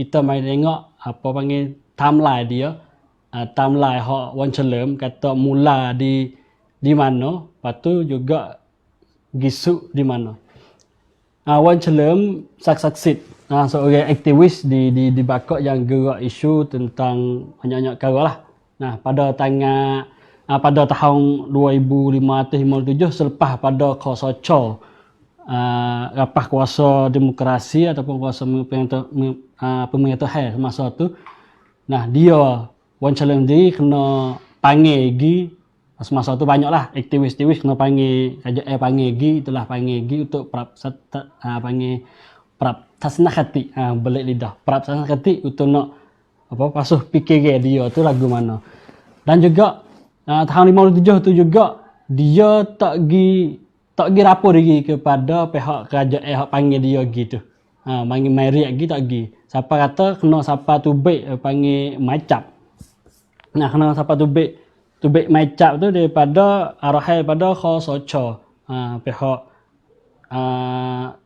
kita mai tengok apa panggil timeline dia. Uh, timeline hak Wan Chelem kata mula di di mana, lepas tu juga gisuk di mana. Uh, Wan Chelem sak-saksit uh, seorang aktivis di di di Bakok yang gerak isu tentang banyak-banyak perkara lah. Nah, pada tanggal uh, pada tahun 2557 selepas pada Khosocho uh, rapah kuasa demokrasi ataupun kuasa pemerintah uh, pemerintah masa tu nah dia Wan Chalem diri kena panggil lagi semasa tu banyaklah aktivis-aktivis kena panggil raja eh panggil lagi itulah panggil lagi untuk prap uh, panggil prap tasnah hati. Uh, belik lidah. Prap tasnah hati untuk nak apa pasuh fikir dia tu lagu mana. Dan juga uh, tahun 57 tu juga dia tak gi tak gi rapor lagi kepada pihak kerajaan eh panggil dia gitu ha panggil mari lagi tak gi siapa kata kena siapa tu baik panggil macap nah kena siapa tu baik tu baik macap tu daripada arahai pada khosocho ha pihak uh,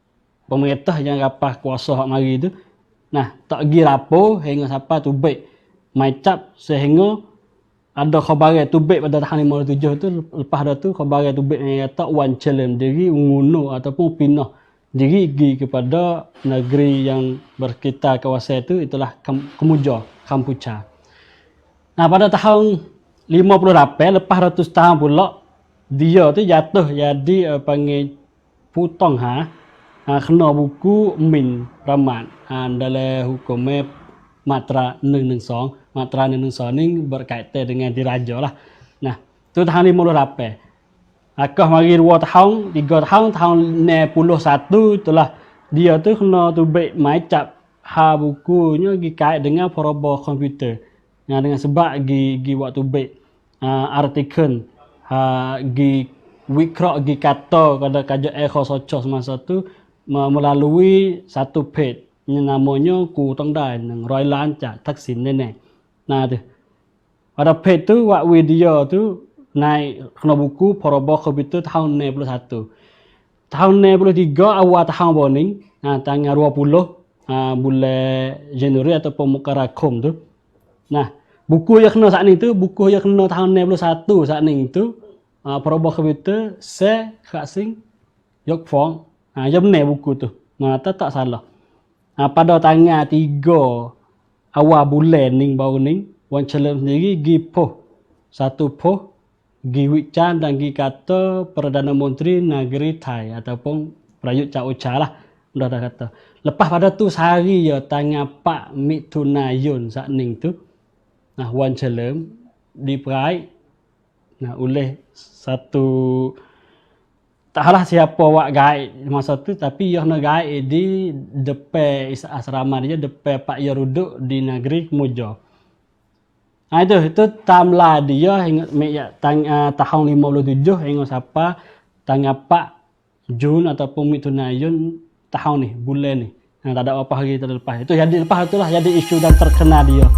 pemerintah yang rapah kuasa hak mari tu. Nah tak gi rapor hingga siapa tu baik macap sehingga ada khabar tubik pada tahun 57 tu lepas dah tu khabar tubik yang kata Wan Chelem diri nguno ataupun pindah diri pergi kepada negeri yang berkaitan kawasan itu itulah Kemuja Kampucha. Nah pada tahun 58 lepas ratus tahun pula dia tu jatuh jadi uh, panggil putong ha uh, kena buku Min Ramat uh, dalam hukum matra 112 matra ni ni berkaitan dengan diraja lah. Nah, tu tahun 58. Akah mari 2 tahun, 3 tahun, tahun 61 itulah dia tu kena tu baik macap ha bukunya gi kait dengan proba komputer. Yang dengan sebab gi gi waktu baik uh, artikel ha gi wikra gi kata kada kaja echo socho semasa tu melalui satu page namanya ku tongdai nang Roy Lanca Taksin nenek. Nah tu. Pada page tu buat video tu naik kena buku Porobo Komputer tahun 91. Tahun 93 awal tahun boning, nah tanggal 20 uh, bulan Januari ataupun Mukarakom tu. Nah, buku yang kena saat ni tu, buku yang kena tahun 91 saat ni tu, uh, Porobo Komputer se kat sing yok fong. Jam ni buku tu. Nah, tak salah. Uh, pada tanggal 3 awal bulan ni baru ni Wan Chelem sendiri gi poh satu poh gi wican dan gi kata Perdana Menteri Negeri Thai ataupun Prayut Cak Ucha lah dah dah kata lepas pada tu sehari ya tanya Pak Mitunayun saat ning tu nah Wan Chelem diperai nah oleh satu taklah siapa wak guide masa tu tapi yang nak guide di depan asrama dia depan Pak Yaruduk di negeri Kemuja. Ha, itu itu tamlah dia hingga ya, tang, uh, tahun 57 hingga siapa tanggal Pak Jun ataupun Mitunayun tahun ni bulan ni. Ha, tak ada apa hari terlepas. Itu jadi lepas itulah jadi isu dan terkena dia.